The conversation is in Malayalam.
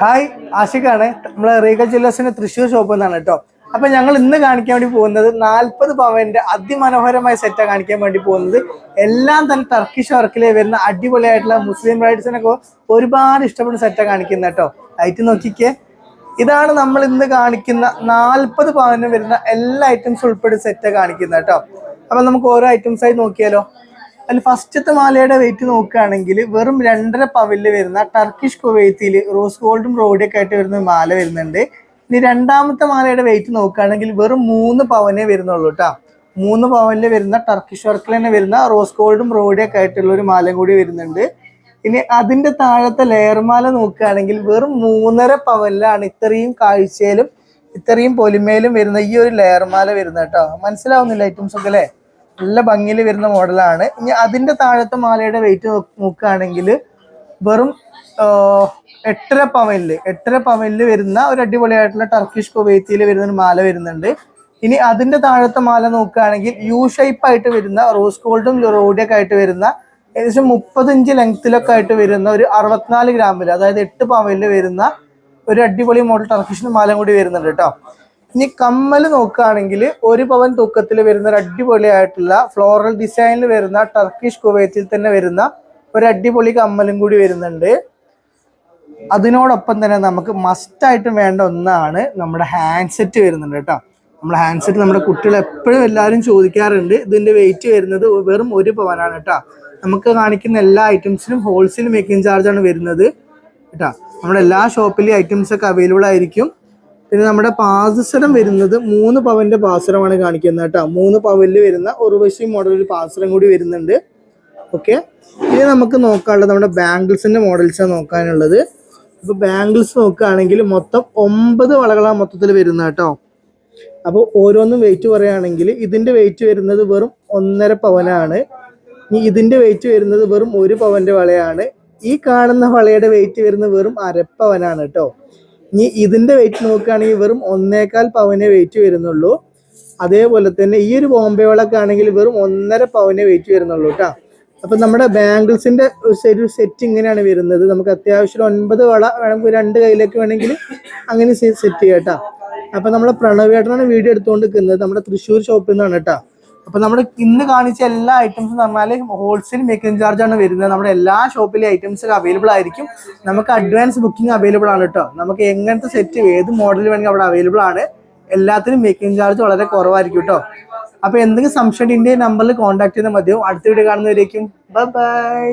ഹായ് ആഷിഖാണ്. നമ്മളെ റീഗൽ ജ്വല്ലേഴ്സിന്റെ തൃശ്ശൂർ ഷോപ്പ് എന്നാണ് കേട്ടോ അപ്പൊ ഞങ്ങൾ ഇന്ന് കാണിക്കാൻ വേണ്ടി പോകുന്നത് നാൽപ്പത് പവന്റെ അതിമനോഹരമായ സെറ്റാണ് കാണിക്കാൻ വേണ്ടി പോകുന്നത്. എല്ലാം തന്നെ ടർക്കിഷ് വർക്കിലെ വരുന്ന അടിപൊളിയായിട്ടുള്ള മുസ്ലിം ബ്രൈഡ്സിനൊക്കെ ഒരുപാട് ഇഷ്ടപ്പെടുന്ന സെറ്റാണ് കാണിക്കുന്നത് കേട്ടോ ലൈറ്റ് നോക്കിക്കേ. ഇതാണ് നമ്മൾ ഇന്ന് കാണിക്കുന്ന നാൽപ്പത് പവന് വരുന്ന എല്ലാ ഐറ്റംസും ഉൾപ്പെടെ സെറ്റ് കാണിക്കുന്നത് കേട്ടോ അപ്പൊ നമുക്ക് ഓരോ ഐറ്റംസ് ആയി നോക്കിയാലോ. അതിൽ ഫസ്റ്റത്തെ മാലയുടെ വെയിറ്റ് നോക്കുകയാണെങ്കിൽ വെറും രണ്ടര പവലിൽ വരുന്ന ടർക്കിഷ് കുവൈത്തിൽ റോസ് ഗോൾഡും റോഡിയൊക്കെ ആയിട്ട് വരുന്ന മാല വരുന്നുണ്ട്. ഇനി രണ്ടാമത്തെ മാലയുടെ വെയിറ്റ് നോക്കുകയാണെങ്കിൽ വെറും മൂന്ന് പവനേ വരുന്നുള്ളൂ കേട്ടോ മൂന്ന് പവനിൽ വരുന്ന ടർക്കിഷ് വർക്കിൽ തന്നെ വരുന്ന റോസ് ഗോൾഡും റോഡിയൊക്കെ ആയിട്ടുള്ള ഒരു മാലയും കൂടി വരുന്നുണ്ട്. ഇനി അതിന്റെ താഴത്തെ ലെയർ മാല നോക്കുകയാണെങ്കിൽ വെറും മൂന്നര പവനിലാണ് ഇത്രയും കാഴ്ചയിലും ഇത്രയും പൊലിമയിലും വരുന്ന ഈ ഒരു ലെയർ മാല വരുന്നത് കേട്ടോ മനസ്സിലാവുന്നില്ല ഐറ്റംസ് ഒക്കെ അല്ലേ? നല്ല ഭംഗിയിൽ വരുന്ന മോഡലാണ്. ഇനി അതിന്റെ താഴത്തെ മാലയുടെ വെയിറ്റ് നോക്കുകയാണെങ്കിൽ വെറും എട്ടര പവനിൽ എട്ടര പവനിൽ വരുന്ന ഒരു അടിപൊളിയായിട്ടുള്ള ടർക്കിഷ് കുവൈത്തിയിൽ വരുന്ന ഒരു മാല വരുന്നുണ്ട്. ഇനി അതിന്റെ താഴത്തെ മാല നോക്കുകയാണെങ്കിൽ യു ഷേപ്പ് ആയിട്ട് വരുന്ന റോസ് ഗോൾഡും റോഡിയൊക്കെ ആയിട്ട് വരുന്ന ഏകദേശം മുപ്പത്തഞ്ച് ലെങ്ത്തിലൊക്കെ ആയിട്ട് വരുന്ന ഒരു അറുപത്തിനാല് ഗ്രാമിൽ അതായത് എട്ട് പവനിൽ വരുന്ന ഒരു അടിപൊളി മോഡൽ ടർക്കിഷിന് മാല കൂടി വരുന്നുണ്ട് കേട്ടോ. ഇനി കമ്മൽ നോക്കുകയാണെങ്കിൽ ഒരു പവൻ തൂക്കത്തിൽ വരുന്ന ഒരു അടിപൊളിയായിട്ടുള്ള ഫ്ലോറൽ ഡിസൈനിൽ വരുന്ന ടർക്കിഷ് കുവൈത്തിൽ തന്നെ വരുന്ന ഒരു അടിപൊളി കമ്മലും കൂടി വരുന്നുണ്ട്. അതിനോടൊപ്പം തന്നെ നമുക്ക് മസ്റ്റായിട്ടും വേണ്ട ഒന്നാണ് നമ്മുടെ ഹാൻഡ് സെറ്റ് വരുന്നുണ്ട് കേട്ടോ. നമ്മുടെ ഹാൻഡ് സെറ്റ് നമ്മുടെ കുട്ടികൾ എപ്പോഴും എല്ലാവരും ചോദിക്കാറുണ്ട് ഇതിന്റെ വെയിറ്റ് വരുന്നത് വെറും ഒരു പവനാണ് കേട്ടോ. നമുക്ക് കാണിക്കുന്ന എല്ലാ ഐറ്റംസിനും ഹോൾസെയിൽ മേക്കിംഗ് ചാർജാണ് വരുന്നത് കേട്ടോ. നമ്മുടെ എല്ലാ ഷോപ്പിലെയും ഐറ്റംസൊക്കെ അവൈലബിൾ ആയിരിക്കും. പിന്നെ നമ്മുടെ പാസരം വരുന്നത് മൂന്ന് പവന്റെ പാസരമാണ് കാണിക്കുന്നത് കേട്ടോ. മൂന്ന് പവനിൽ വരുന്ന ഉർവശി മോഡൽ ഒരു പാസരം കൂടി വരുന്നുണ്ട്. ഓക്കെ ഇനി നമുക്ക് നോക്കാനുള്ളത് നമ്മുടെ ബാംഗിൾസിന്റെ മോഡൽസാണ് നോക്കാനുള്ളത്. അപ്പൊ ബാംഗിൾസ് നോക്കുകയാണെങ്കിൽ മൊത്തം ഒമ്പത് വളകളാണ് മൊത്തത്തിൽ വരുന്നത് കേട്ടോ. അപ്പോൾ ഓരോന്നും വെയിറ്റ് പറയുകയാണെങ്കിൽ ഇതിന്റെ വെയിറ്റ് വരുന്നത് വെറും ഒന്നര പവനാണ്. ഇനി ഇതിന്റെ വെയിറ്റ് വരുന്നത് വെറും ഒരു പവന്റെ വളയാണ്. ഈ കാണുന്ന വളയുടെ വെയിറ്റ് വരുന്നത് വെറും അരപ്പവനാണ് കേട്ടോ. ഇനി ഇതിന്റെ വെയിറ്റ് നോക്കുകയാണെങ്കിൽ വെറും ഒന്നേകാൽ പവനെ വെയിറ്റ് വരുന്നുള്ളൂ. അതേപോലെ തന്നെ ഈ ഒരു ബോംബെ വിളക്ക് ആണെങ്കിൽ വെറും ഒന്നര പവനെ വെയിറ്റ് വരുന്നുള്ളൂ കേട്ടോ അപ്പൊ നമ്മുടെ ബാംഗിൾസിന്റെ ഒരു സെറ്റ് ഇങ്ങനെയാണ് വരുന്നത്. നമുക്ക് അത്യാവശ്യം ഒൻപത് വള വേണമെങ്കിൽ രണ്ട് കയ്യിലേക്ക് വേണമെങ്കിൽ അങ്ങനെ സെറ്റ് ചെയ്യാം കേട്ടോ അപ്പൊ നമ്മുടെ പ്രണവേട്ടനാണ് വീഡിയോ എടുത്തുകൊണ്ട് നിൽക്കുന്നത് നമ്മുടെ തൃശ്ശൂർ ഷോപ്പിൽ നിന്നാണ് കേട്ടോ അപ്പൊ നമ്മൾ ഇന്ന് കാണിച്ച എല്ലാ ഐറ്റംസും പറഞ്ഞാൽ ഹോൾസെയിൽ മേക്കിംഗ് ചാർജ് ആണ് വരുന്നത്. നമ്മുടെ എല്ലാ ഷോപ്പിലെ ഐറ്റംസ് അവൈലബിൾ ആയിരിക്കും. നമുക്ക് അഡ്വാൻസ് ബുക്കിംഗ് അവൈലബിൾ ആണ് കേട്ടോ നമുക്ക് എങ്ങനത്തെ സെറ്റ് ഏത് മോഡൽ വേണമെങ്കിൽ അവിടെ അവൈലബിൾ ആണ്. എല്ലാത്തിനും മേക്കിംഗ് ചാർജ് വളരെ കുറവായിരിക്കും കേട്ടോ അപ്പൊ എന്തെങ്കിലും സംശയം ഇന്ത്യ നമ്പറിൽ കോൺടാക്ട് ചെയ്താൽ മതിയോ അടുത്ത വീഡിയോ കാണുന്നവരേക്കും. Bye bye